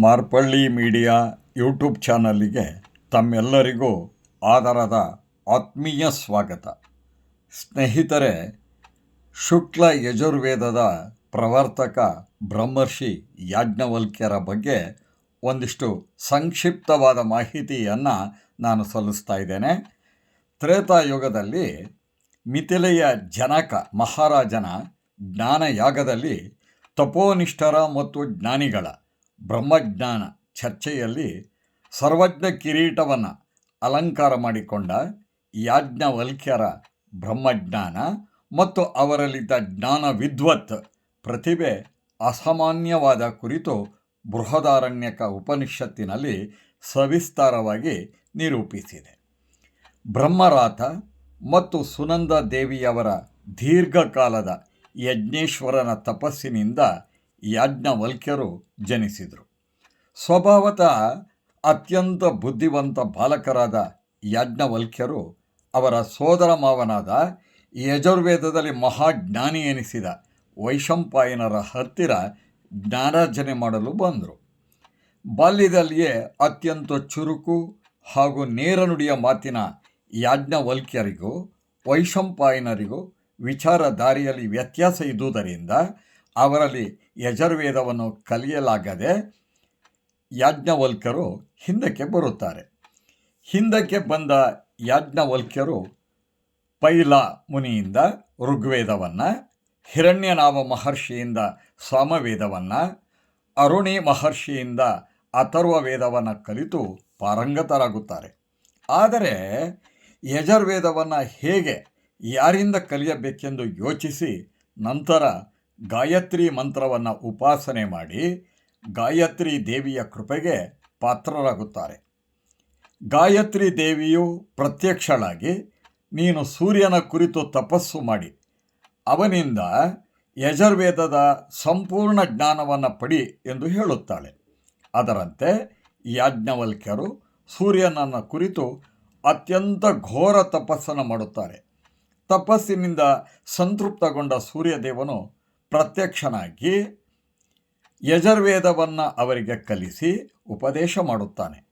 Marpalli media YouTube ಚಾನಲ್ಲಿಗೆ ತಮ್ಮೆಲ್ಲರಿಗೂ ಆದರದ ಆತ್ಮೀಯ ಸ್ವಾಗತ. ಸ್ನೇಹಿತರೆ, ಶುಕ್ಲ ಯಜುರ್ವೇದದ ಪ್ರವರ್ತಕ ಬ್ರಹ್ಮರ್ಷಿ ಯಾಜ್ಞವಲ್ಕ್ಯರ ಬಗ್ಗೆ ಒಂದಿಷ್ಟು ಸಂಕ್ಷಿಪ್ತವಾದ ಮಾಹಿತಿಯನ್ನು ನಾನು ಸಲ್ಲಿಸ್ತಾ ಇದ್ದೇನೆ. ತ್ರೇತಾಯುಗದಲ್ಲಿ ಮಿಥಿಲೆಯ ಜನಕ ಮಹಾರಾಜನ ಜ್ಞಾನಯಾಗದಲ್ಲಿ ತಪೋನಿಷ್ಠರ ಮತ್ತು ಜ್ಞಾನಿಗಳ ಬ್ರಹ್ಮಜ್ಞಾನ ಚರ್ಚೆಯಲ್ಲಿ ಸರ್ವಜ್ಞ ಕಿರೀಟವನ್ನು ಅಲಂಕಾರ ಮಾಡಿಕೊಂಡ ಯಾಜ್ಞವಲ್ಕ್ಯರ ಬ್ರಹ್ಮಜ್ಞಾನ ಮತ್ತು ಅವರಲ್ಲಿದ್ದ ಜ್ಞಾನ ವಿದ್ವತ್ ಪ್ರತಿಭೆ ಅಸಾಮಾನ್ಯವಾದ ಕುರಿತು ಬೃಹದಾರಣ್ಯಕ ಉಪನಿಷತ್ತಿನಲ್ಲಿ ಸವಿಸ್ತಾರವಾಗಿ ನಿರೂಪಿಸಿದೆ. ಬ್ರಹ್ಮರಾಥ ಮತ್ತು ಸುನಂದ ದೇವಿಯವರ ದೀರ್ಘಕಾಲದ ಯಜ್ಞೇಶ್ವರನ ತಪಸ್ಸಿನಿಂದ ಯಾಜ್ಞವಲ್ಕ್ಯರು ಜನಿಸಿದರು. ಸ್ವಭಾವತಃ ಅತ್ಯಂತ ಬುದ್ಧಿವಂತ ಬಾಲಕರಾದ ಯಾಜ್ಞವಲ್ಕ್ಯರು ಅವರ ಸೋದರ ಮಾವನಾದ ಯಜುರ್ವೇದದಲ್ಲಿ ಮಹಾಜ್ಞಾನಿ ಎನಿಸಿದ ವೈಶಂಪಾಯನರ ಹತ್ತಿರ ಜ್ಞಾನಾರ್ಜನೆ ಮಾಡಲು ಬಂದರು. ಬಾಲ್ಯದಲ್ಲಿಯೇ ಅತ್ಯಂತ ಚುರುಕು ಹಾಗೂ ನೇರ ನುಡಿಯ ಮಾತಿನ ಯಾಜ್ಞವಲ್ಕ್ಯರಿಗೂ ವೈಶಂಪಾಯನರಿಗೂ ವಿಚಾರ ದಾರಿಯಲ್ಲಿ ವ್ಯತ್ಯಾಸ ಇದ್ದುದರಿಂದ ಅವರಲ್ಲಿ ಯಜುರ್ವೇದವನ್ನು ಕಲಿಯಲಾಗದೆ ಯಾಜ್ಞವಲ್ಕ್ಯರು ಹಿಂದಕ್ಕೆ ಬರುತ್ತಾರೆ. ಹಿಂದಕ್ಕೆ ಬಂದ ಯಾಜ್ಞವಲ್ಕ್ಯರು ಪೈಲ ಮುನಿಯಿಂದ ಋಗ್ವೇದವನ್ನು, ಹಿರಣ್ಯನಾಮ ಮಹರ್ಷಿಯಿಂದ ಸಾಮವೇದವನ್ನು, ಅರುಣಿ ಮಹರ್ಷಿಯಿಂದ ಅಥರ್ವ ವೇದವನ್ನು ಕಲಿತು ಪಾರಂಗತರಾಗುತ್ತಾರೆ. ಆದರೆ ಯಜುರ್ವೇದವನ್ನು ಹೇಗೆ ಯಾರಿಂದ ಕಲಿಯಬೇಕೆಂದು ಯೋಚಿಸಿ ನಂತರ ಗಾಯತ್ರಿ ಮಂತ್ರವನ್ನು ಉಪಾಸನೆ ಮಾಡಿ ಗಾಯತ್ರಿ ದೇವಿಯ ಕೃಪೆಗೆ ಪಾತ್ರರಾಗುತ್ತಾರೆ. ಗಾಯತ್ರಿ ದೇವಿಯು ಪ್ರತ್ಯಕ್ಷಳಾಗಿ ನೀನು ಸೂರ್ಯನ ಕುರಿತು ತಪಸ್ಸು ಮಾಡಿ, ಅವನಿಂದ ಯಜುರ್ವೇದದ ಸಂಪೂರ್ಣ ಜ್ಞಾನವನ್ನು ಪಡಿ ಎಂದು ಹೇಳುತ್ತಾಳೆ. ಅದರಂತೆ ಯಾಜ್ಞವಲ್ಕ್ಯರು ಸೂರ್ಯನನ್ನು ಕುರಿತು ಅತ್ಯಂತ ಘೋರ ತಪಸ್ಸನ್ನು ಮಾಡುತ್ತಾರೆ. ತಪಸ್ಸಿನಿಂದ ಸಂತೃಪ್ತಗೊಂಡ ಸೂರ್ಯದೇವನು ಪ್ರತ್ಯಕ್ಷನಾಗಿ ಯಜುರ್ವೇದವನ್ನು ಅವರಿಗೆ ಕಲಿಸಿ ಉಪದೇಶ ಮಾಡುತ್ತಾನೆ.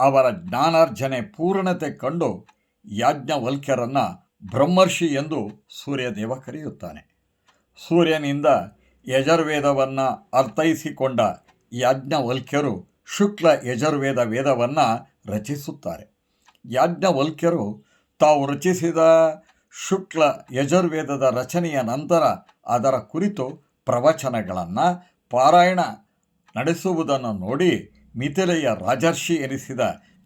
ಅವರ ಜ್ಞಾನಾರ್ಜನೆ ಪೂರ್ಣತೆ ಕಂಡು ಯಾಜ್ಞವಲ್ಕ್ಯರನ್ನು ಬ್ರಹ್ಮರ್ಷಿ ಎಂದು ಸೂರ್ಯದೇವ ಕರೆಯುತ್ತಾನೆ. ಸೂರ್ಯನಿಂದ ಯಜುರ್ವೇದವನ್ನು ಅರ್ಥೈಸಿಕೊಂಡ ಯಾಜ್ಞವಲ್ಕ್ಯರು ಶುಕ್ಲ ಯಜುರ್ವೇದ ವೇದವನ್ನು ರಚಿಸುತ್ತಾರೆ. ಯಾಜ್ಞವಲ್ಕ್ಯರು ತಾವು ರಚಿಸಿದ ಶುಕ್ಲ ಯಜುರ್ವೇದದ ರಚನೆಯ ನಂತರ ಅದರ ಕುರಿತು ಪ್ರವಚನಗಳನ್ನು ಪಾರಾಯಣ ನಡೆಸುವುದನ್ನು ನೋಡಿ ಮಿಥಿಲೆಯ ರಾಜರ್ಷಿ ಎನಿಸಿದ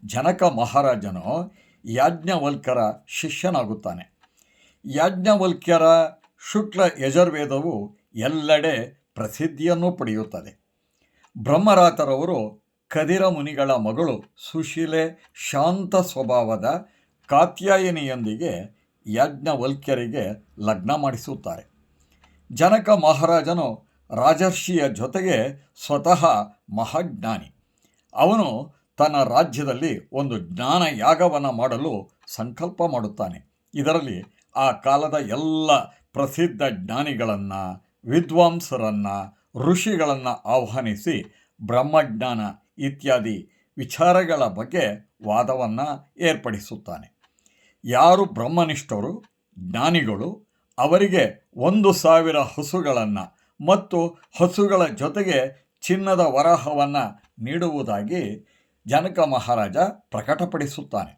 ಜನಕ ಮಹಾರಾಜನು ಯಾಜ್ಞವಲ್ಕರ ಶಿಷ್ಯನಾಗುತ್ತಾನೆ. ಯಾಜ್ಞವಲ್ಕ್ಯರ ಶುಕ್ಲ ಯಜುರ್ವೇದವು ಎಲ್ಲೆಡೆ ಪ್ರಸಿದ್ಧಿಯನ್ನು ಪಡೆಯುತ್ತದೆ. ಬ್ರಹ್ಮರಾತರವರು ಕದಿರ ಮುನಿಗಳ ಮಗಳು ಸುಶೀಲೆ ಶಾಂತ ಸ್ವಭಾವದ ಕಾತ್ಯಾಯನಿಯೊಂದಿಗೆ ಯಾಜ್ಞವಲ್ಕ್ಯರಿಗೆ ಲಗ್ನ ಮಾಡಿಸುತ್ತಾರೆ. ಜನಕ ಮಹಾರಾಜನು ರಾಜರ್ಷಿಯ ಜೊತೆಗೆ ಸ್ವತಃ ಮಹಾಜ್ಞಾನಿ. ಅವನು ತನ್ನ ರಾಜ್ಯದಲ್ಲಿ ಒಂದು ಜ್ಞಾನ ಯಾಗವನ್ನು ಮಾಡಲು ಸಂಕಲ್ಪ ಮಾಡುತ್ತಾನೆ. ಇದರಲ್ಲಿ ಆ ಕಾಲದ ಎಲ್ಲ ಪ್ರಸಿದ್ಧ ಜ್ಞಾನಿಗಳನ್ನು, ವಿದ್ವಾಂಸರನ್ನು, ಋಷಿಗಳನ್ನು ಆಹ್ವಾನಿಸಿ ಬ್ರಹ್ಮಜ್ಞಾನ ಇತ್ಯಾದಿ ವಿಚಾರಗಳ ಬಗ್ಗೆ ವಾದವನ್ನು ಏರ್ಪಡಿಸುತ್ತಾನೆ. ಯಾರು ಬ್ರಹ್ಮನಿಷ್ಠರು, ಜ್ಞಾನಿಗಳು, ಅವರಿಗೆ ಒಂದು ಸಾವಿರ ಹಸುಗಳನ್ನು ಮತ್ತು ಹಸುಗಳ ಜೊತೆಗೆ ಚಿನ್ನದ ವರಹವನ್ನು ನೀಡುವುದಾಗಿ ಜನಕ ಮಹಾರಾಜ ಪ್ರಕಟಪಡಿಸುತ್ತಾನೆ.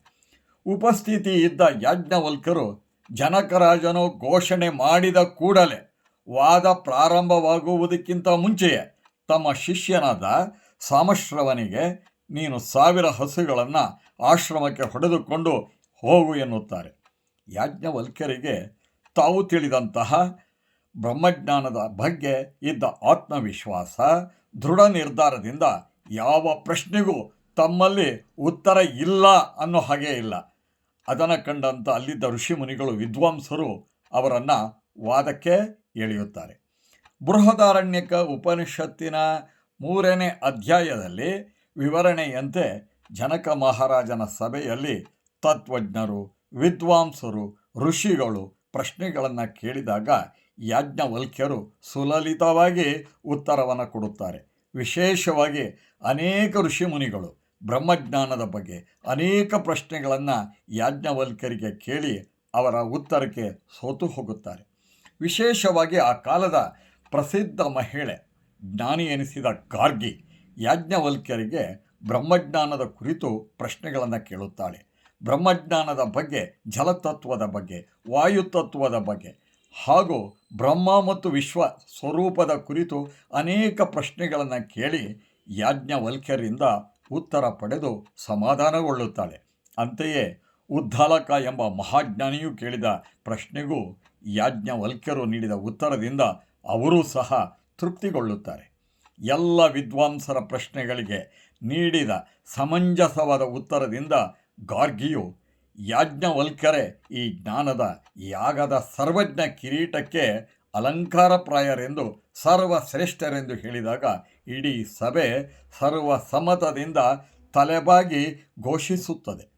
ಉಪಸ್ಥಿತಿ ಇದ್ದ ಯಾಜ್ಞವಲ್ಕರು ಜನಕರಾಜನು ಘೋಷಣೆ ಮಾಡಿದ ಕೂಡಲೇ ವಾದ ಪ್ರಾರಂಭವಾಗುವುದಕ್ಕಿಂತ ಮುಂಚೆಯೇ ತಮ್ಮ ಶಿಷ್ಯನಾದ ಸಾಮಶ್ರವನಿಗೆ ನೀನು ಸಾವಿರ ಹಸುಗಳನ್ನು ಆಶ್ರಮಕ್ಕೆ ಹೊಡೆದುಕೊಂಡು ಹೋಗು ಎನ್ನುತ್ತಾರೆ. ಯಾಜ್ಞವಲ್ಕ್ಯರಿಗೆ ತಾವು ತಿಳಿದಂತಹ ಬ್ರಹ್ಮಜ್ಞಾನದ ಬಗ್ಗೆ ಇದ್ದ ಆತ್ಮವಿಶ್ವಾಸ, ದೃಢ ನಿರ್ಧಾರದಿಂದ ಯಾವ ಪ್ರಶ್ನೆಗೂ ತಮ್ಮಲ್ಲಿ ಉತ್ತರ ಇಲ್ಲ ಅನ್ನೋ ಹಾಗೆ ಇಲ್ಲ. ಅದನ್ನು ಕಂಡಂಥ ಅಲ್ಲಿದ್ದ ಋಷಿಮುನಿಗಳು ವಿದ್ವಾಂಸರು ಅವರನ್ನು ವಾದಕ್ಕೆ ಎಳೆಯುತ್ತಾರೆ. ಬೃಹದಾರಣ್ಯಕ ಉಪನಿಷತ್ತಿನ ಮೂರನೇ ಅಧ್ಯಾಯದಲ್ಲಿ ವಿವರಣೆಯಂತೆ ಜನಕ ಮಹಾರಾಜನ ಸಭೆಯಲ್ಲಿ ತತ್ವಜ್ಞರು, ವಿದ್ವಾಂಸರು, ಋಷಿಗಳು ಪ್ರಶ್ನೆಗಳನ್ನು ಕೇಳಿದಾಗ ಯಾಜ್ಞವಲ್ಕ್ಯರು ಸುಲಲಿತವಾಗಿ ಉತ್ತರವನ್ನು ಕೊಡುತ್ತಾರೆ. ವಿಶೇಷವಾಗಿ ಅನೇಕ ಋಷಿಮುನಿಗಳು ಬ್ರಹ್ಮಜ್ಞಾನದ ಬಗ್ಗೆ ಅನೇಕ ಪ್ರಶ್ನೆಗಳನ್ನು ಯಾಜ್ಞವಲ್ಕ್ಯರಿಗೆ ಕೇಳಿ ಅವರ ಉತ್ತರಕ್ಕೆ ಸೋತು ಹೋಗುತ್ತಾರೆ. ವಿಶೇಷವಾಗಿ ಆ ಕಾಲದ ಪ್ರಸಿದ್ಧ ಮಹಿಳೆ ಜ್ಞಾನಿ ಎನಿಸಿದ ಗಾರ್ಗಿ ಯಾಜ್ಞವಲ್ಕ್ಯರಿಗೆ ಬ್ರಹ್ಮಜ್ಞಾನದ ಕುರಿತು ಪ್ರಶ್ನೆಗಳನ್ನು ಕೇಳುತ್ತಾಳೆ. ಬ್ರಹ್ಮಜ್ಞಾನದ ಬಗ್ಗೆ, ಜಲತತ್ವದ ಬಗ್ಗೆ, ವಾಯುತತ್ವದ ಬಗ್ಗೆ, ಹಾಗೂ ಬ್ರಹ್ಮ ಮತ್ತು ವಿಶ್ವ ಸ್ವರೂಪದ ಕುರಿತು ಅನೇಕ ಪ್ರಶ್ನೆಗಳನ್ನು ಕೇಳಿ ಯಾಜ್ಞವಲ್ಕ್ಯರಿಂದ ಉತ್ತರ ಪಡೆದು ಸಮಾಧಾನಗೊಳ್ಳುತ್ತಾಳೆ. ಅಂತೆಯೇ ಉದ್ದಾಲಕ ಎಂಬ ಮಹಾಜ್ಞಾನಿಯು ಕೇಳಿದ ಪ್ರಶ್ನೆಗೂ ಯಾಜ್ಞವಲ್ಕ್ಯರು ನೀಡಿದ ಉತ್ತರದಿಂದ ಅವರೂ ಸಹ ತೃಪ್ತಿಗೊಳ್ಳುತ್ತಾರೆ. ಎಲ್ಲ ವಿದ್ವಾಂಸರ ಪ್ರಶ್ನೆಗಳಿಗೆ ನೀಡಿದ ಸಮಂಜಸವಾದ ಉತ್ತರದಿಂದ ಗಾರ್ಗಿಯು ಯಾಜ್ಞವಲ್ಕರೆ ಈ ಜ್ಞಾನದ ಯಾಗದ ಸರ್ವಜ್ಞ ಕಿರೀಟಕ್ಕೆ ಅಲಂಕಾರಪ್ರಾಯರೆಂದು, ಸರ್ವಶ್ರೇಷ್ಠರೆಂದು ಹೇಳಿದಾಗ ಇಡೀ ಸಭೆ ಸರ್ವಸಮ್ಮತದಿಂದ ತಲೆಬಾಗಿ ಘೋಷಿಸುತ್ತದೆ.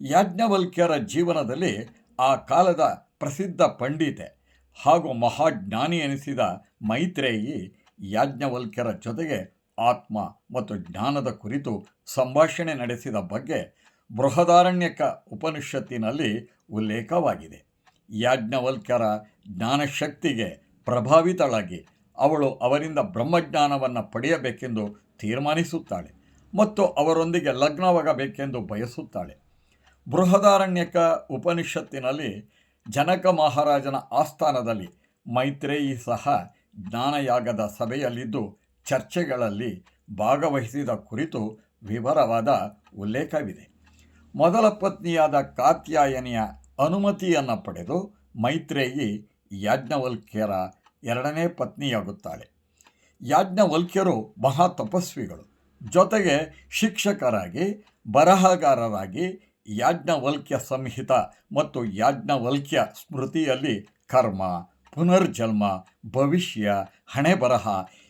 ಯಾಜ್ಞವಲ್ಕ್ಯರ ಜೀವನದಲ್ಲಿ ಆ ಕಾಲದ ಪ್ರಸಿದ್ಧ ಪಂಡಿತೆ ಹಾಗೂ ಮಹಾಜ್ಞಾನಿ ಎನಿಸಿದ ಮೈತ್ರೇಯಿ ಯಾಜ್ಞವಲ್ಕ್ಯರ ಜೊತೆಗೆ ಆತ್ಮ ಮತ್ತು ಜ್ಞಾನದ ಕುರಿತು ಸಂಭಾಷಣೆ ನಡೆಸಿದ ಬಗ್ಗೆ ಬೃಹದಾರಣ್ಯಕ ಉಪನಿಷತ್ತಿನಲ್ಲಿ ಉಲ್ಲೇಖವಾಗಿದೆ. ಯಾಜ್ಞವಲ್ಕ್ಯರ ಜ್ಞಾನಶಕ್ತಿಗೆ ಪ್ರಭಾವಿತಳಾಗಿ ಅವಳು ಅವರಿಂದ ಬ್ರಹ್ಮಜ್ಞಾನವನ್ನು ಪಡೆಯಬೇಕೆಂದು ತೀರ್ಮಾನಿಸುತ್ತಾಳೆ ಮತ್ತು ಅವರೊಂದಿಗೆ ಲಗ್ನವಾಗಬೇಕೆಂದು ಬಯಸುತ್ತಾಳೆ. ಬೃಹದಾರಣ್ಯಕ ಉಪನಿಷತ್ತಿನಲ್ಲಿ ಜನಕ ಮಹಾರಾಜನ ಆಸ್ಥಾನದಲ್ಲಿ ಮೈತ್ರೇಯಿ ಸಹ ಜ್ಞಾನಯಾಗದ ಸಭೆಯಲ್ಲಿದ್ದು ಚರ್ಚೆಗಳಲ್ಲಿ ಭಾಗವಹಿಸಿದ ಕುರಿತು ವಿವರವಾದ ಉಲ್ಲೇಖವಿದೆ. ಮೊದಲ ಪತ್ನಿಯಾದ ಕಾತ್ಯಾಯನಿಯ ಅನುಮತಿಯನ್ನು ಪಡೆದು ಮೈತ್ರೇಯಿ ಯಾಜ್ಞವಲ್ಕ್ಯರ ಎರಡನೇ ಪತ್ನಿಯಾಗುತ್ತಾಳೆ. ಯಾಜ್ಞವಲ್ಕ್ಯರು ಮಹಾ ತಪಸ್ವಿಗಳು. ಜೊತೆಗೆ ಶಿಕ್ಷಕರಾಗಿ, ಬರಹಗಾರರಾಗಿ ಯಾಜ್ಞವಲ್ಕ್ಯ ಸಂಹಿತ ಮತ್ತು ಯಾಜ್ಞವಲ್ಕ್ಯ ಸ್ಮೃತಿಯಲ್ಲಿ ಕರ್ಮ, ಪುನರ್ಜನ್ಮ, ಭವಿಷ್ಯ ಹಣೆ ಬರಹ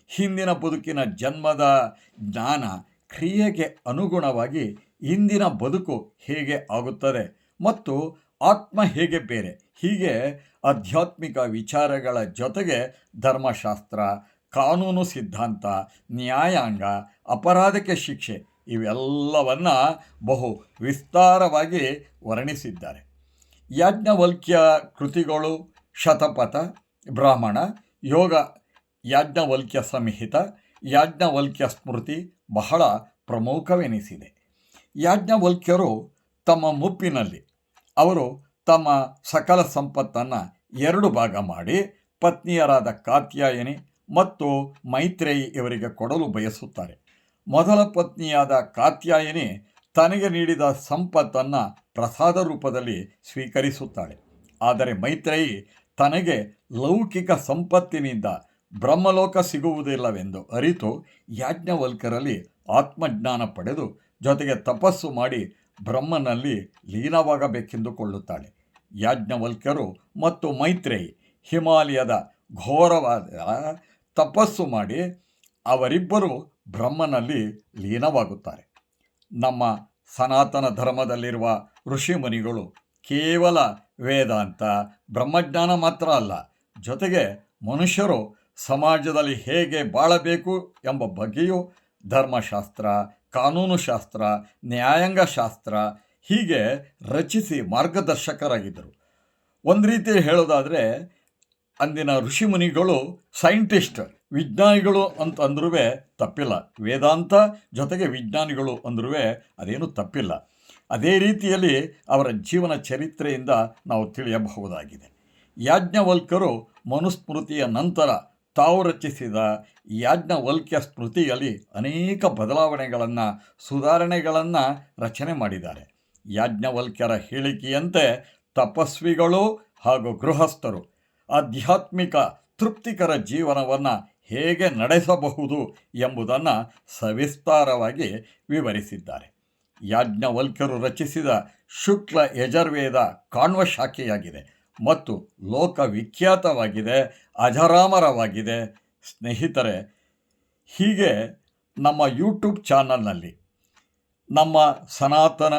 ಹಿಂದಿನ ಬದುಕಿನ ಜನ್ಮದ ಜ್ಞಾನ ಕ್ರಿಯೆಗೆ ಅನುಗುಣವಾಗಿ ಇಂದಿನ ಬದುಕು ಹೇಗೆ ಆಗುತ್ತದೆ ಮತ್ತು ಆತ್ಮ ಹೇಗೆ ಬೇರೆ? ಹೀಗೆ ಆಧ್ಯಾತ್ಮಿಕ ವಿಚಾರಗಳ ಜೊತೆಗೆ ಧರ್ಮಶಾಸ್ತ್ರ, ಕಾನೂನು ಸಿದ್ಧಾಂತ, ನ್ಯಾಯಾಂಗ, ಅಪರಾಧಕ್ಕೆ ಶಿಕ್ಷೆ ಇವೆಲ್ಲವನ್ನು ಬಹು ವಿಸ್ತಾರವಾಗಿ ವರ್ಣಿಸಿದ್ದಾರೆ. ಯಾಜ್ಞವಲ್ಕ್ಯ ಕೃತಿಗಳು ಶತಪಥ, ಬ್ರಾಹ್ಮಣ, ಯೋಗ, ಯಾಜ್ಞವಲ್ಕ್ಯ ಸಂಹಿತ, ಯಾಜ್ಞವಲ್ಕ್ಯ ಸ್ಮೃತಿ ಬಹಳ ಪ್ರಮುಖವೆನಿಸಿದೆ. ಯಾಜ್ಞವಲ್ಕ್ಯರು ತಮ್ಮ ಮುಪ್ಪಿನಲ್ಲಿ, ಅವರು ತಮ್ಮ ಸಕಲ ಸಂಪತ್ತನ್ನು ಎರಡು ಭಾಗ ಮಾಡಿ, ಪತ್ನಿಯರಾದ ಕಾತ್ಯಾಯನಿ ಮತ್ತು ಮೈತ್ರೇಯಿ ಇವರಿಗೆ ಕೊಡಲು ಬಯಸುತ್ತಾರೆ. ಮೊದಲ ಪತ್ನಿಯಾದ ಕಾತ್ಯಾಯನಿ ತನಗೆ ನೀಡಿದ ಸಂಪತ್ತನ್ನು ಪ್ರಸಾದ ರೂಪದಲ್ಲಿ ಸ್ವೀಕರಿಸುತ್ತಾಳೆ. ಆದರೆ ಮೈತ್ರೇಯಿ ತನಗೆ ಲೌಕಿಕ ಸಂಪತ್ತಿನಿಂದ ಬ್ರಹ್ಮಲೋಕ ಸಿಗುವುದಿಲ್ಲವೆಂದು ಅರಿತು ಯಾಜ್ಞವಲ್ಕರಲ್ಲಿ ಆತ್ಮಜ್ಞಾನ ಪಡೆದು ಜೊತೆಗೆ ತಪಸ್ಸು ಮಾಡಿ ಬ್ರಹ್ಮನಲ್ಲಿ ಲೀನವಾಗಬೇಕೆಂದುಕೊಳ್ಳುತ್ತಾಳೆ. ಯಾಜ್ಞವಲ್ಕ್ಯರು ಮತ್ತು ಮೈತ್ರೇಯಿ ಹಿಮಾಲಯದ ಘೋರವಾದ ತಪಸ್ಸು ಮಾಡಿ ಅವರಿಬ್ಬರು ಬ್ರಹ್ಮನಲ್ಲಿ ಲೀನವಾಗುತ್ತಾರೆ. ನಮ್ಮ ಸನಾತನ ಧರ್ಮದಲ್ಲಿರುವ ಋಷಿಮುನಿಗಳು ಕೇವಲ ವೇದಾಂತ, ಬ್ರಹ್ಮಜ್ಞಾನ ಮಾತ್ರ ಅಲ್ಲ, ಜೊತೆಗೆ ಮನುಷ್ಯರು ಸಮಾಜದಲ್ಲಿ ಹೇಗೆ ಬಾಳಬೇಕು ಎಂಬ ಬಗ್ಗೆಯೂ ಧರ್ಮಶಾಸ್ತ್ರ ಕಾನೂನು ಶಾಸ್ತ್ರ ನ್ಯಾಯಾಂಗ ಶಾಸ್ತ್ರ ಹೀಗೆ ರಚಿಸಿ ಮಾರ್ಗದರ್ಶಕರಾಗಿದ್ದರು. ಒಂದು ರೀತಿ ಹೇಳೋದಾದರೆ, ಅಂದಿನ ಋಷಿಮುನಿಗಳು, ಸೈಂಟಿಸ್ಟ್, ವಿಜ್ಞಾನಿಗಳು ಅಂತ ಅಂದ್ರೂ ತಪ್ಪಿಲ್ಲ. ವೇದಾಂತ ಜೊತೆಗೆ ವಿಜ್ಞಾನಿಗಳು ಅಂದ್ರೂ ಅದೇನು ತಪ್ಪಿಲ್ಲ. ಅದೇ ರೀತಿಯಲ್ಲಿ ಅವರ ಜೀವನ ಚರಿತ್ರೆಯಿಂದ ನಾವು ತಿಳಿಯಬಹುದಾಗಿದೆ. ಯಾಜ್ಞವಲ್ಕರು ಮನುಸ್ಮೃತಿಯ ನಂತರ ತಾವು ರಚಿಸಿದ ಯಾಜ್ಞವಲ್ಕ್ಯ ಸ್ಮೃತಿಯಲ್ಲಿ ಅನೇಕ ಬದಲಾವಣೆಗಳನ್ನು, ಸುಧಾರಣೆಗಳನ್ನು ರಚನೆ ಮಾಡಿದ್ದಾರೆ. ಯಾಜ್ಞವಲ್ಕ್ಯರ ಹೇಳಿಕೆಯಂತೆ ತಪಸ್ವಿಗಳು ಹಾಗೂ ಗೃಹಸ್ಥರು ಆಧ್ಯಾತ್ಮಿಕ ತೃಪ್ತಿಕರ ಜೀವನವನ್ನು ಹೇಗೆ ನಡೆಸಬಹುದು ಎಂಬುದನ್ನು ಸವಿಸ್ತಾರವಾಗಿ ವಿವರಿಸಿದ್ದಾರೆ. ಯಾಜ್ಞವಲ್ಕ್ಯರು ರಚಿಸಿದ ಶುಕ್ಲ ಯಜರ್ವೇದ ಕಾಣ್ವ ಶಾಖೆಯಾಗಿದೆ ಮತ್ತು ಲೋಕವಿಖ್ಯಾತವಾಗಿದೆ, ಅಜರಾಮರವಾಗಿದೆ. ಸ್ನೇಹಿತರೆ, ಹೀಗೆ ನಮ್ಮ ಯೂಟ್ಯೂಬ್ ಚಾನಲ್ನಲ್ಲಿ ನಮ್ಮ ಸನಾತನ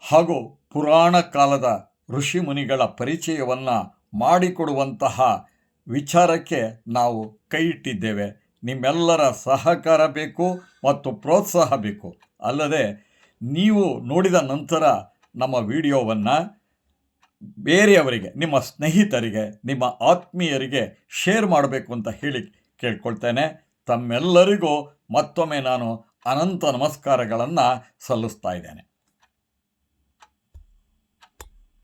ಹಾಗೂ ಪುರಾಣ ಕಾಲದ ಋಷಿ ಮುನಿಗಳ ಪರಿಚಯವನ್ನು ಮಾಡಿಕೊಡುವಂತಹ ವಿಚಾರಕ್ಕೆ ನಾವು ಕೈ ಇಟ್ಟಿದ್ದೇವೆ. ನಿಮ್ಮೆಲ್ಲರ ಸಹಕಾರ ಬೇಕು ಮತ್ತು ಪ್ರೋತ್ಸಾಹ ಬೇಕು. ಅಲ್ಲದೆ, ನೀವು ನೋಡಿದ ನಂತರ ನಮ್ಮ ವಿಡಿಯೋವನ್ನು ಬೇರೆಯವರಿಗೆ, ನಿಮ್ಮ ಸ್ನೇಹಿತರಿಗೆ, ನಿಮ್ಮ ಆತ್ಮೀಯರಿಗೆ ಶೇರ್ ಮಾಡಬೇಕು ಅಂತ ಹೇಳಿ ಕೇಳ್ಕೊಳ್ತೇನೆ. ತಮ್ಮೆಲ್ಲರಿಗೂ ಮತ್ತೊಮ್ಮೆ ನಾನು ಅನಂತ ನಮಸ್ಕಾರಗಳನ್ನು ಸಲ್ಲಿಸ್ತಾ ಇದ್ದೇನೆ.